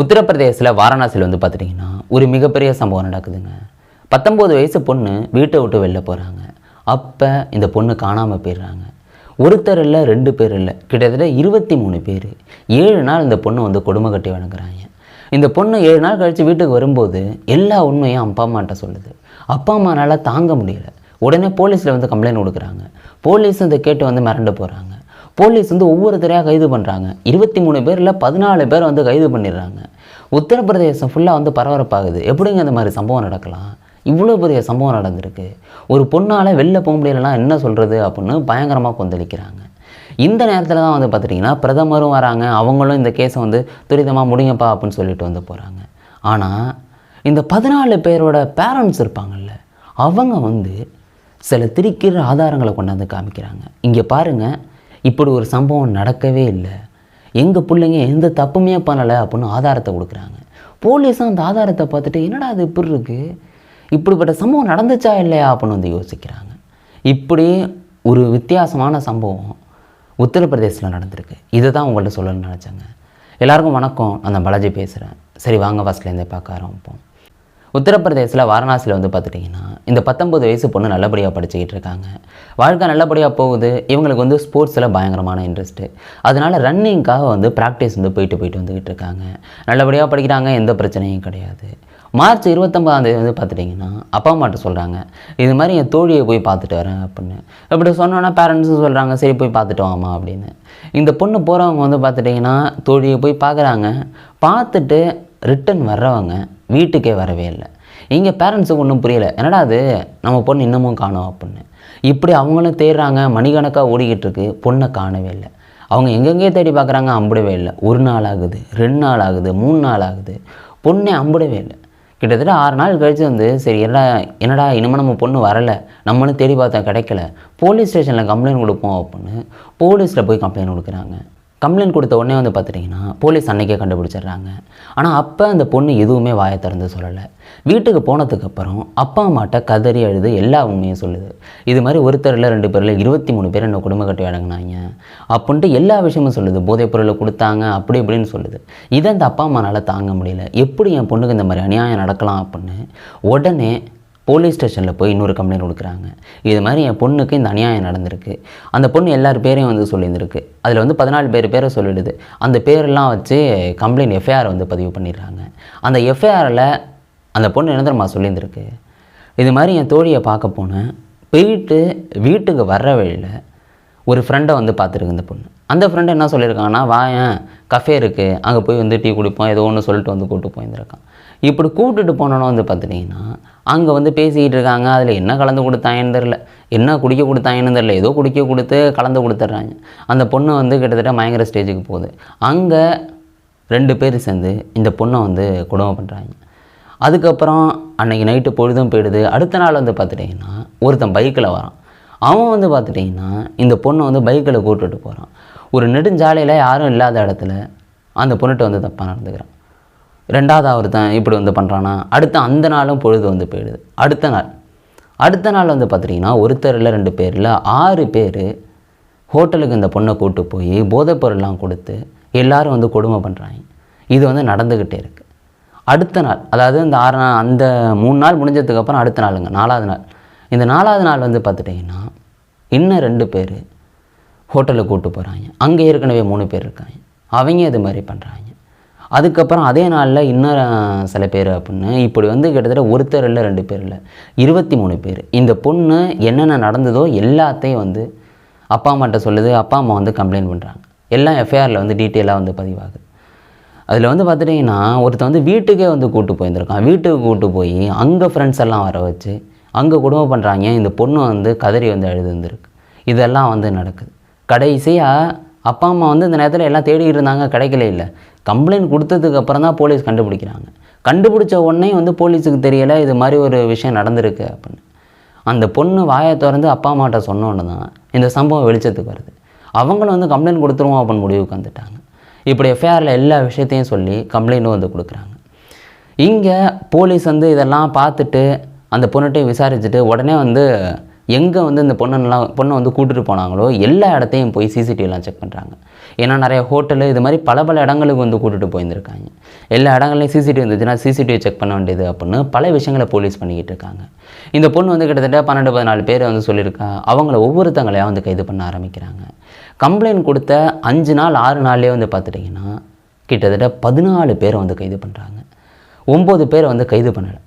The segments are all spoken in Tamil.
உத்தரப்பிரதேசத்தில் வாரணாசியில் வந்து பார்த்துட்டிங்கன்னா ஒரு மிகப்பெரிய சம்பவம் நடக்குதுங்க. பத்தொம்போது வயசு பொண்ணு வீட்டை விட்டு வெளில போகிறாங்க அப்போ இந்த பொண்ணு காணாமல் போயிடுறாங்க. ஒருத்தர் இல்லை ரெண்டு பேர் இல்லை. கிட்டத்தட்ட இருபத்தி மூணு பேர். ஏழு நாள் இந்த பொண்ணு வந்து கொடுமை கட்டி வணங்குறாங்க. இந்த பொண்ணு ஏழு நாள் கழித்து வீட்டுக்கு வரும்போது எல்லா உண்மையும் அப்பா அம்மாட்ட சொல்லுது. அப்பா அம்மானால் தாங்க முடியல. உடனே போலீஸில் வந்து கம்ப்ளைண்ட் கொடுக்குறாங்க. போலீஸ் இதை கேட்டு வந்து மிரண்டு போகிறாங்க போலீஸ் வந்து ஒவ்வொருத்தரையாக கைது பண்ணுறாங்க இருபத்தி மூணு பேரில் பதினாலு பேர் வந்து கைது பண்ணிடுறாங்க. உத்தரப்பிரதேசம் ஃபுல்லாக வந்து பரபரப்பாகுது. எப்படிங்க இந்த மாதிரி சம்பவம் நடக்கலாம்? இவ்வளோ பெரிய சம்பவம் நடந்திருக்கு. ஒரு பொண்ணால் வெளில போக முடியலன்னா என்ன சொல்கிறது அப்படின்னு பயங்கரமாக கொந்தளிக்கிறாங்க. இந்த நேரத்தில் தான் வந்து பார்த்துட்டிங்கன்னா பிரதமரும் வராங்க. அவங்களும் இந்த கேஸை வந்து துரிதமாக முடிங்கப்பா அப்படின்னு சொல்லிட்டு வந்து போகிறாங்க ஆனால் இந்த பதினாலு பேரோட பேரண்ட்ஸ் இருப்பாங்கல்ல அவங்க வந்து சில திரிக்கிற ஆதாரங்களை கொண்டாந்து காமிக்கிறாங்க. இங்கே பாருங்கள் இப்படி ஒரு சம்பவம் நடக்கவே இல்லை. எங்கள் பிள்ளைங்க எந்த தப்புமே பண்ணலை அப்படின்னு ஆதாரத்தை கொடுக்குறாங்க. போலீஸும் அந்த ஆதாரத்தை பார்த்துட்டு என்னடா அது இப்படி இருக்குது இப்படிப்பட்ட சம்பவம் நடந்துச்சா இல்லையா? அப்படின்னு வந்து யோசிக்கிறாங்க. இப்படி ஒரு வித்தியாசமான சம்பவம் உத்தரப்பிரதேசத்தில் நடந்திருக்கு. இதை தான் உங்கள்ட்ட சொல்லணும்னு நினச்சாங்க. எல்லாருக்கும் வணக்கம். நான் பாலாஜி பேசுகிறேன் சரி வாங்க ஃபஸ்ட்லேருந்தே பார்க்க ஆரம்பிப்போம். உத்தரப்பிரதேசில் வாரணாசியில் வந்து பார்த்துட்டிங்கன்னா இந்த பத்தொம்பது வயசு பொண்ணு நல்லபடியாக படிச்சுக்கிட்டு இருக்காங்க. வாழ்க்கை நல்லபடியாக போகுது. இவங்களுக்கு வந்து ஸ்போர்ட்ஸில் பயங்கரமான இன்ட்ரெஸ்ட்டு அதனால் ரன்னிங்க்காக வந்து ப்ராக்டிஸ் வந்து போயிட்டு போயிட்டு வந்துக்கிட்டு இருக்காங்க. நல்லபடியாக படிக்கிறாங்க எந்த பிரச்சனையும் கிடையாது. மார்ச் இருபத்தொம்பதாம் தேதி வந்து பார்த்துட்டிங்கன்னா அப்பா அம்மாட்ட சொல்கிறாங்க இது மாதிரி என் தோழியை போய் பார்த்துட்டு வரேன் அப்படின்னு. இப்படி சொன்னோன்னா பேரண்ட்ஸும் சொல்கிறாங்க சரி போய் பார்த்துட்டு வாமா அப்படின்னு. இந்த பொண்ணு போகிறவங்க வந்து பார்த்துட்டிங்கன்னா தோழியை போய் பார்க்குறாங்க பார்த்துட்டு ரிட்டன் வர்றவங்க வீட்டுக்கே வரவே இல்லை. இங்கே பேரண்ட்ஸுக்கு ஒன்றும் புரியலை. என்னடா அது நம்ம பொண்ணு இன்னமும் காணோம் அப்படின்னு. இப்படி அவங்களும் தேடுறாங்க. மணிக்கணக்காக ஓடிக்கிட்டு இருக்கு. பொண்ணை காணவே இல்லை. அவங்க எங்கெங்கேயே தேடி பார்க்குறாங்க. அம்பிடவே இல்லை. ஒரு நாள் ஆகுது. ரெண்டு நாள் ஆகுது. மூணு நாள் ஆகுது. பொண்ணே அம்பிடவே இல்லை. கிட்டத்தட்ட ஆறு நாள் கழித்து வந்து சரி என்னடா என்னடா இனிமேல் நம்ம பொண்ணு வரலை. நம்மளும் தேடி பார்த்தா கிடைக்கல. போலீஸ் ஸ்டேஷனில் கம்ப்ளைண்ட் கொடுப்போம் அப்படின்னு போலீஸில் போய் கம்ப்ளைண்ட் கொடுக்குறாங்க. கம்ப்ளைண்ட் கொடுத்த உடனே வந்து பார்த்துட்டிங்கன்னா போலீஸ் அன்னைக்கே கண்டுபிடிச்சிடுறாங்க. ஆனால் அப்போ அந்த பொண்ணு எதுவுமே வாயை திறந்து சொல்லலை. வீட்டுக்கு போனதுக்கப்புறம் அப்பா அம்மாட்ட கதறி அழுது எல்லா உண்மையும் சொல்லுது. இது மாதிரி ஒருத்தரில் ரெண்டு பேரில் இருபத்தி மூணு பேர் என்ன குடும்ப கட்டி அடங்கினாங்க? அப்படின்ட்டு எல்லா விஷயமும் சொல்லுது. போதைப் பொருளை கொடுத்தாங்க அப்படி இப்படின்னு சொல்லுது. இதை அந்த அப்பா அம்மானால் தாங்க முடியல. எப்படி என் பொண்ணுக்கு இந்த மாதிரி அநியாயம் நடக்கலாம் அப்படின்னு உடனே போலீஸ் ஸ்டேஷனில் போய் இன்னொரு கம்ப்ளைண்ட் கொடுக்குறாங்க. இது மாதிரி என் பொண்ணுக்கு இந்த அநியாயம் நடந்திருக்கு. அந்த பொண்ணு எல்லார் பேரையும் வந்து சொல்லியிருந்திருக்கு. அதில் வந்து பதினாலு பேர் பேரை சொல்லிடுது. அந்த பேரெல்லாம் வச்சு கம்ப்ளைண்ட் எஃப்ஐஆர் வந்து பதிவு பண்ணிடுறாங்க. அந்த எஃப்ஐஆரில் அந்த பொண்ணு என்ன தெரியுமா சொல்லியிருந்திருக்கு? இது மாதிரி என் தோழியை பார்க்க போனேன் போயிட்டு வீட்டுக்கு வர்ற வழியில் ஒரு ஃப்ரெண்டை வந்து பார்த்துருக்கு இந்த பொண்ணு. அந்த ஃப்ரெண்டு என்ன சொல்லியிருக்காங்கன்னா வாயன் கஃபே இருக்குது அங்கே போய் வந்து டீ குடிப்போம். ஏதோ ஒன்று சொல்லிட்டு வந்து கூப்பிட்டு போயிருந்திருக்கான். இப்படி கூப்பிட்டுட்டு போனோன்னு வந்து பார்த்துட்டிங்கன்னா அங்கே வந்து பேசிக்கிட்டு இருக்காங்க. அதில் என்ன கலந்து கொடுத்தாங்கன்னு தெரில என்ன குடிக்க கொடுத்தாங்கன்னு தெரில ஏதோ குடிக்க கொடுத்து கலந்து கொடுத்துட்றாங்க. அந்த பொண்ணு வந்து கிட்டத்தட்ட பயங்கர ஸ்டேஜுக்கு போகுது. அங்கே ரெண்டு பேர் சேர்ந்து இந்த பொண்ணை வந்து கொடுமை பண்ணுறாங்க அதுக்கப்புறம் அன்றைக்கி நைட்டு பொழுதும் போயிடுது. அடுத்த நாள் வந்து பார்த்துட்டிங்கன்னா ஒருத்தன் பைக்கில் வரான். அவன் வந்து பார்த்துட்டிங்கன்னா இந்த பொண்ணை வந்து பைக்கில் கூப்பிட்டுட்டு போகிறான் ஒரு நெடுஞ்சாலையில் யாரும் இல்லாத இடத்துல அந்த பொண்ணுகிட்ட வந்து தப்பாக நடந்துக்கிறான். ரெண்டாவது ஒருத்தன் இப்படி வந்து பண்ணுறானா அடுத்த அந்த நாளும் பொழுது வந்து போயிடுது. அடுத்த நாள். அடுத்த நாள் வந்து பார்த்துட்டிங்கன்னா ஒருத்தர் இல்லை ரெண்டு பேரில் ஆறு பேர் ஹோட்டலுக்கு இந்த பொண்ணை கூட்டு போய் போதைப் பொருள்லாம் கொடுத்து எல்லோரும் வந்து கொடுமை பண்ணுறாங்க இது வந்து நடந்துக்கிட்டே இருக்குது அடுத்த நாள் அதாவது இந்த ஆறு நாள் அந்த மூணு நாள் முடிஞ்சதுக்கப்புறம் அடுத்த நாளுங்க நாலாவது நாள். இந்த நாலாவது நாள் வந்து பார்த்துட்டிங்கன்னா இன்னும் ரெண்டு பேர் ஹோட்டலுக்கு கூப்பிட்டு போகிறாங்க அங்கே ஏற்கனவே மூணு பேர் இருக்காங்க. அவங்க இது மாதிரி பண்ணுறாங்க அதுக்கப்புறம் அதே நாளில் இன்னும் சில பேர் அப்படின்னு இப்படி வந்து கிட்டத்தட்ட ஒருத்தர் இல்லை ரெண்டு பேர் இல்லை இருபத்தி மூணு பேர். இந்த பொண்ணு என்னென்ன நடந்ததோ எல்லாத்தையும் வந்து அப்பா அம்மாட்ட சொல்லுது அப்பா அம்மா வந்து கம்ப்ளைண்ட் பண்ணுறாங்க எல்லாம் எஃப்ஐஆரில் வந்து டீட்டெயிலாக வந்து பதிவாகுது. அதில் வந்து பார்த்துட்டிங்கன்னா ஒருத்தன் வந்து வீட்டுக்கே வந்து கூட்டு போயிருந்திருக்கான். வீட்டுக்கு கூட்டு போய் அங்கே ஃப்ரெண்ட்ஸ் எல்லாம் வர வச்சு அங்கே குடும்பம் பண்ணுறாங்க இந்த பொண்ணு வந்து கதறி வந்து அழுதுந்திருக்கு இதெல்லாம் வந்து நடக்குது. கடைசியாக அப்பா அம்மா வந்து இந்த நேரத்தில் எல்லாம் தேடிக்கிட்டு இருந்தாங்க கிடைக்கல இல்லை. கம்ப்ளைண்ட் கொடுத்ததுக்கு அப்புறம் தான் போலீஸ் கண்டுபிடிக்கிறாங்க. கண்டுபிடிச்ச உடனே வந்து போலீஸுக்கு தெரியலை இது மாதிரி ஒரு விஷயம் நடந்திருக்கு அப்படின்னு. அந்த பொண்ணு வாயை திறந்து அப்பா அம்மாட்ட சொன்னோன்னு தான் இந்த சம்பவம் வெளிச்சத்துக்கு வருது. அவங்களும் வந்து கம்ப்ளைண்ட் கொடுத்துருவோம் அப்படின்னு முடிவுக்கு வந்துட்டாங்க. இப்படி எஃப்ஐஆரில் எல்லா விஷயத்தையும் சொல்லி கம்ப்ளைண்ட்டும் வந்து கொடுக்குறாங்க. இங்கே போலீஸ் வந்து இதெல்லாம் பார்த்துட்டு அந்த பொண்ணுகிட்டையும் விசாரிச்சுட்டு உடனே வந்து எங்கே வந்து இந்த பொண்ணெல்லாம் பொண்ணை வந்து கூட்டிகிட்டு போனாங்களோ எல்லா இடத்தையும் போய் சிசிடிவிலாம் செக் பண்ணுறாங்க ஏன்னா நிறைய ஹோட்டலு இது மாதிரி பல பல இடங்களுக்கு வந்து கூட்டிகிட்டு போயிருந்திருக்காங்க. எல்லா இடங்கள்லையும் சிசிடிவி இருந்துச்சுன்னா சிசிடிவி செக் பண்ண வேண்டியது அப்படின்னு பல விஷயங்களை போலீஸ் பண்ணிக்கிட்டு இருக்காங்க. இந்த பொண்ணு வந்து கிட்டத்தட்ட பன்னெண்டு பதினாலு பேர் வந்து சொல்லியிருக்கா அவங்கள ஒவ்வொருத்தங்களையாக வந்து கைது பண்ண ஆரம்பிக்கிறாங்க. கம்ப்ளைண்ட் கொடுத்த அஞ்சு நாள் ஆறு நாள்லேயே வந்து பார்த்துட்டிங்கன்னா கிட்டத்தட்ட பதினாலு பேரை வந்து கைது பண்ணுறாங்க ஒம்பது பேரை வந்து கைது பண்ணலை.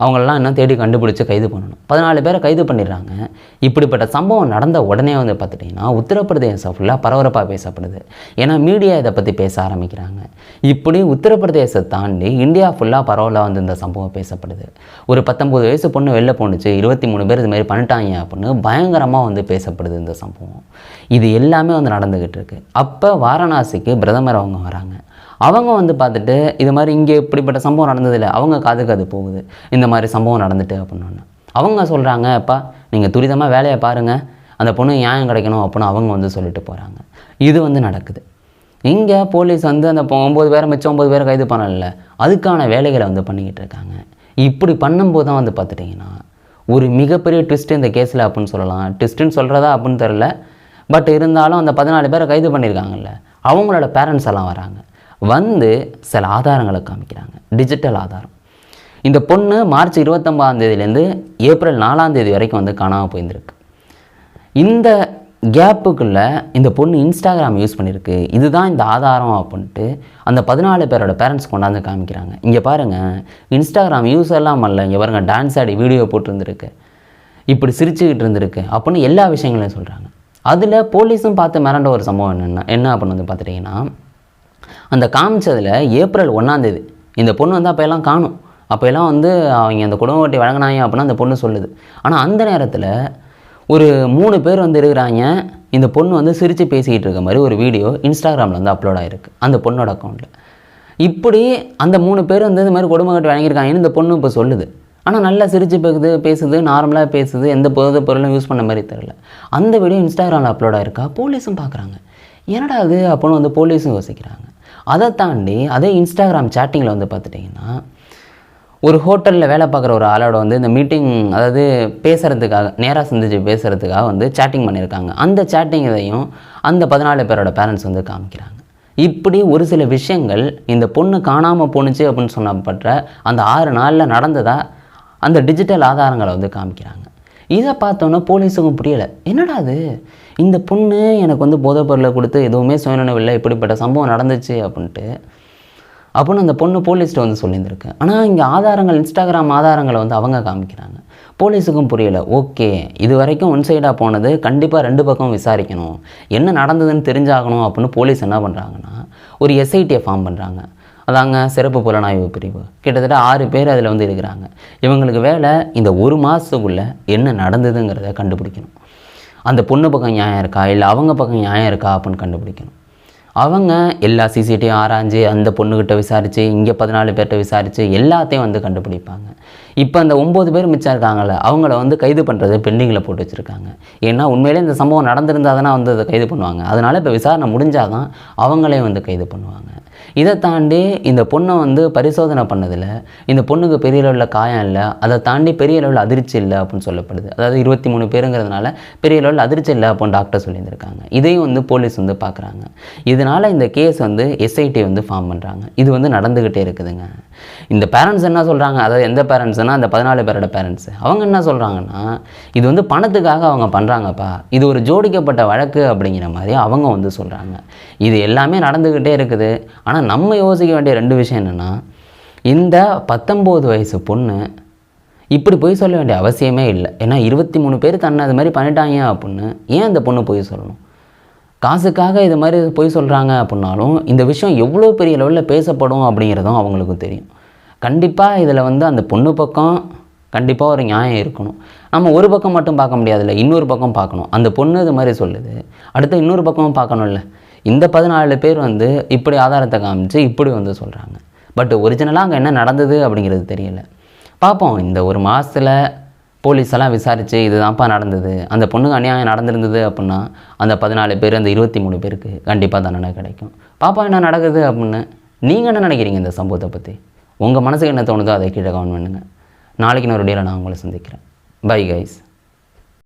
அவங்களெல்லாம் இன்னும் தேடி கண்டுபிடிச்சி கைது பண்ணணும். பதினாலு பேரை கைது பண்ணிடுறாங்க. இப்படிப்பட்ட சம்பவம் நடந்த உடனே வந்து பார்த்துட்டிங்கன்னா உத்தரப்பிரதேசம் ஃபுல்லாக பரபரப்பாக பேசப்படுது. ஏன்னா மீடியா இதை பற்றி பேச ஆரம்பிக்கிறாங்க. இப்படி உத்தரப்பிரதேசத்தை தாண்டி இந்தியா ஃபுல்லாக பரவலாக வந்து இந்த சம்பவம் பேசப்படுது. ஒரு பத்தொம்பது வயசு பொண்ணு வெளில போணுச்சு இருபத்தி மூணு பேர் இதுமாரி பண்ணிட்டாங்க அப்படின்னு பயங்கரமாக வந்து பேசப்படுது இந்த சம்பவம். இது எல்லாமே வந்து நடந்துக்கிட்டு இருக்குது அப்போ வாரணாசிக்கு பிரதமர் அவங்க வராங்க. அவங்க வந்து பார்த்துட்டு இது மாதிரி இங்கே இப்படிப்பட்ட சம்பவம் நடந்ததில்லை. அவங்க காதுக்கு அது போகுது. இந்த மாதிரி சம்பவம் நடந்துட்டு அப்படின்னு அவங்க சொல்கிறாங்க அப்பா நீங்கள் துரிதமாக வேலையை பாருங்கள் அந்த பொண்ணு நியாயம் கிடைக்கணும் அப்படின்னு அவங்க வந்து சொல்லிட்டு போகிறாங்க இது வந்து நடக்குது. இங்கே போலீஸ் வந்து அந்த ஒம்பது பேரை மிச்சம் ஒம்பது பேரை கைது பண்ணல. அதுக்கான வேலைகளை வந்து பண்ணிக்கிட்டு இருக்காங்க. இப்படி பண்ணும்போது தான் வந்து பார்த்துட்டிங்கன்னா ஒரு மிகப்பெரிய ட்விஸ்ட் இந்த கேஸில் அப்படின்னு சொல்லலாம். ட்விஸ்ட்டுன்னு சொல்கிறதா அப்படின்னு தெரில பட் இருந்தாலும் அந்த பதினாலு பேரை கைது பண்ணியிருக்காங்கல்ல. அவங்களோட பேரண்ட்ஸ் எல்லாம் வராங்க. வந்து சில ஆதாரங்களை காமிக்கிறாங்க. டிஜிட்டல் ஆதாரம். இந்த பொண்ணு மார்ச் இருபத்தொம்பதாம் தேதியிலேருந்து ஏப்ரல் நாலாம் தேதி வரைக்கும் வந்து காணாமல் போயிருந்திருக்கு. இந்த கேப்புக்குள்ளே இந்த பொண்ணு இன்ஸ்டாகிராம் யூஸ் பண்ணியிருக்கு. இதுதான் இந்த ஆதாரம் அப்படின்ட்டு அந்த பதினாலு பேரோட பேரண்ட்ஸ் கொண்டாந்து காமிக்கிறாங்க. இங்கே பாருங்கள் இன்ஸ்டாகிராம் யூஸ் எல்லாம் அல்ல இங்கே பாருங்கள் டான்ஸ் ஆடி வீடியோ போட்டிருந்துருக்கு. இப்படி சிரிச்சுக்கிட்டு இருந்திருக்கு அப்படின்னு எல்லா விஷயங்களையும் சொல்கிறாங்க அதில் போலீஸும் பார்த்து மிரண்ட ஒரு சம்பவம் என்னென்ன என்ன அப்படின்னு வந்து பார்த்துட்டிங்கன்னா அந்த காமிச்சதில் ஏப்ரல் ஒன்றாந்தேதி இந்த பொண்ணு வந்து அப்போ எல்லாம் காணும். அப்போ எல்லாம் வந்து அவங்க அந்த குடும்ப வட்டி வழங்கினாங்க அப்படின்னா அந்த பொண்ணு சொல்லுது. ஆனால் அந்த நேரத்தில் ஒரு மூணு பேர் வந்து இருக்கிறாங்க. இந்த பொண்ணு வந்து சிரித்து பேசிக்கிட்டு இருக்க மாதிரி ஒரு வீடியோ இன்ஸ்டாகிராமில் வந்து அப்லோட் ஆகிருக்கு அந்த பொண்ணோட அக்கௌண்ட்டில் இப்படி அந்த மூணு பேர் வந்து இந்த மாதிரி குடும்ப கட்டி வழங்கியிருக்காங்கன்னு இந்த பொண்ணு இப்போ சொல்லுது. ஆனால் நல்லா சிரித்து பேக்குது பேசுது நார்மலாக பேசுது எந்த போதை பொருளும் யூஸ் பண்ண மாதிரி தெரில அந்த வீடியோ இன்ஸ்டாகிராமில் அப்லோட் ஆகிருக்கா போலீஸும் பார்க்குறாங்க என்னடா அது அப்படின்னு வந்து போலீஸும் யோசிக்கிறாங்க. அதை தாண்டி அதே இன்ஸ்டாகிராம் சேட்டிங்கில் வந்து பார்த்துட்டிங்கன்னா ஒரு ஹோட்டலில் வேலை பார்க்குற ஒரு ஆளோட வந்து இந்த மீட்டிங் அதாவது பேசுகிறதுக்காக நேராக சந்திச்சு பேசுகிறதுக்காக வந்து சேட்டிங் பண்ணியிருக்காங்க. அந்த சேட்டிங் இதையும் அந்த பதினாலு பேரோட பேரண்ட்ஸ் வந்து காமிக்கிறாங்க. இப்படி ஒரு சில விஷயங்கள் இந்த பொண்ணு காணாமல் போணுச்சு அப்படின்னு சொன்னப்பட்ட அந்த ஆறு நாளில் நடந்ததாக அந்த டிஜிட்டல் ஆதாரங்களை வந்து காமிக்கிறாங்க. இதை பார்த்தோன்னே போலீஸுக்கும் புரியலை. என்னடா அது? இந்த பொண்ணு எனக்கு வந்து போதைப் பொருளை கொடுத்து எதுவுமே சுயநினைவில்லை இப்படிப்பட்ட சம்பவம் நடந்துச்சு அப்படின்ட்டு. அப்படின்னு அந்த பொண்ணு போலீஸ்கிட்ட வந்து சொல்லியிருந்திருக்கு. ஆனால் இங்கே ஆதாரங்கள் இன்ஸ்டாகிராம் ஆதாரங்களை வந்து அவங்க காமிக்கிறாங்க. போலீஸுக்கும் புரியலை. ஓகே இது வரைக்கும் ஒன் சைடாக போனது கண்டிப்பாக ரெண்டு பக்கம் விசாரிக்கணும். என்ன நடந்ததுன்னு தெரிஞ்சாகணும் அப்படின்னு போலீஸ் என்ன பண்ணுறாங்கன்னா ஒரு எஸ்ஐடியை ஃபார்ம் பண்ணுறாங்க அதாங்க சிறப்பு புலனாய்வு பிரிவு. கிட்டத்தட்ட ஆறு பேர் அதில் வந்து இருக்கிறாங்க. இவங்களுக்கு வேலை இந்த ஒரு மாதத்துக்குள்ளே என்ன நடந்ததுங்கிறத கண்டுபிடிக்கணும். அந்த பொண்ணு பக்கம் நியாயம் இருக்கா? இல்லை அவங்க பக்கம் நியாயம் இருக்கா? அப்படின்னு கண்டுபிடிக்கணும். அவங்க எல்லா சிசிடிவியும் ஆராய்ஞ்சு அந்த பொண்ணுக்கிட்ட விசாரித்து இங்கே பதினாலு பேர்கிட்ட விசாரித்து எல்லாத்தையும் வந்து கண்டுபிடிப்பாங்க. இப்போ அந்த ஒம்பது பேர் மிச்சம் இருக்காங்கல்ல அவங்கள வந்து கைது பண்ணுறது பெண்டிங்கில் போட்டு வச்சுருக்காங்க. ஏன்னா உண்மையிலே இந்த சம்பவம் நடந்திருந்தால் தானே வந்து அதை கைது பண்ணுவாங்க. அதனால் இப்போ விசாரணை முடிஞ்சால் தான் அவங்களே வந்து கைது பண்ணுவாங்க. இதை தாண்டி இந்த பொண்ணை வந்து பரிசோதனை பண்ணதில் இந்த பொண்ணுக்கு பெரிய அளவில் காயம் இல்லை. அதை தாண்டி பெரிய அளவில் அதிர்ச்சி இல்லை அப்படின்னு சொல்லப்படுது. அதாவது இருபத்தி மூணு பேருங்கிறதுனால பெரிய அளவில் அதிர்ச்சி இல்லை அப்படின்னு டாக்டர் சொல்லியிருந்திருக்காங்க. இதையும் வந்து போலீஸ் வந்து பார்க்குறாங்க. இது இதனால் இந்த கேஸ் வந்து எஸ்ஐடி வந்து ஃபார்ம் பண்ணுறாங்க இது வந்து நடந்துக்கிட்டே இருக்குதுங்க. இந்த பேரண்ட்ஸ் என்ன சொல்கிறாங்க அதாவது எந்த பேரண்ட்ஸ்னால் அந்த பதினாலு பேரோட பேரண்ட்ஸ் அவங்க என்ன சொல்கிறாங்கன்னா இது வந்து பணத்துக்காக அவங்க பண்ணுறாங்கப்பா இது ஒரு ஜோடிக்கப்பட்ட வழக்கு அப்படிங்கிற மாதிரி அவங்க வந்து சொல்கிறாங்க இது எல்லாமே நடந்துக்கிட்டே இருக்குது. ஆனால் நம்ம யோசிக்க வேண்டிய ரெண்டு விஷயம் என்னென்னா இந்த பத்தொம்போது வயசு பொண்ணு இப்படி போய் சொல்ல வேண்டிய அவசியமே இல்லை. ஏன்னா இருபத்தி மூணு பேர் தன்னை அது மாதிரி பண்ணிட்டாங்க அப்படின்னு ஏன் அந்த பொண்ணு போய் சொல்லணும்? காசுக்காக இது மாதிரி பொய் சொல்கிறாங்க அப்படின்னாலும் இந்த விஷயம் எவ்வளோ பெரிய லெவலில் பேசப்படும் அப்படிங்கிறதும் அவங்களுக்கு தெரியும். கண்டிப்பாக இதில் வந்து அந்த பொண்ணு பக்கம் கண்டிப்பாக ஒரு நியாயம் இருக்கணும். நம்ம ஒரு பக்கம் மட்டும் பார்க்க முடியாதுல்ல இன்னொரு பக்கம் பார்க்கணும். அந்த பொண்ணு இது மாதிரி சொல்லுது. அடுத்து இன்னொரு பக்கமும் பார்க்கணும்ல. இந்த பதினாலு பேர் வந்து இப்படி ஆதாரத்தை காமிச்சு இப்படி வந்து சொல்கிறாங்க பட் ஒரிஜினலாக அங்கே என்ன நடந்தது அப்படிங்கிறது தெரியல. பார்ப்போம். இந்த ஒரு மாதத்தில் போலீஸ் எல்லாம் விசாரித்து இதுதான்ப்பா நடந்தது. அந்த பொண்ணுக்கு அநியாயம் நடந்திருந்தது அப்படின்னா அந்த பதினாலு பேர் அந்த இருபத்தி மூணு பேருக்கு கண்டிப்பாக தண்டனை கிடைக்கும். பாப்பா என்ன நடக்குது அப்படின்னு நீங்கள் என்ன நினைக்கிறீங்க இந்த சம்பவத்தை பற்றி உங்கள் மனசுக்கு என்ன தோணுதோ அதை கீழே கவனம் பண்ணுங்கள் நாளைக்கு நான் ஒரு டேல நான் உங்களை சந்திக்கிறேன். Bye guys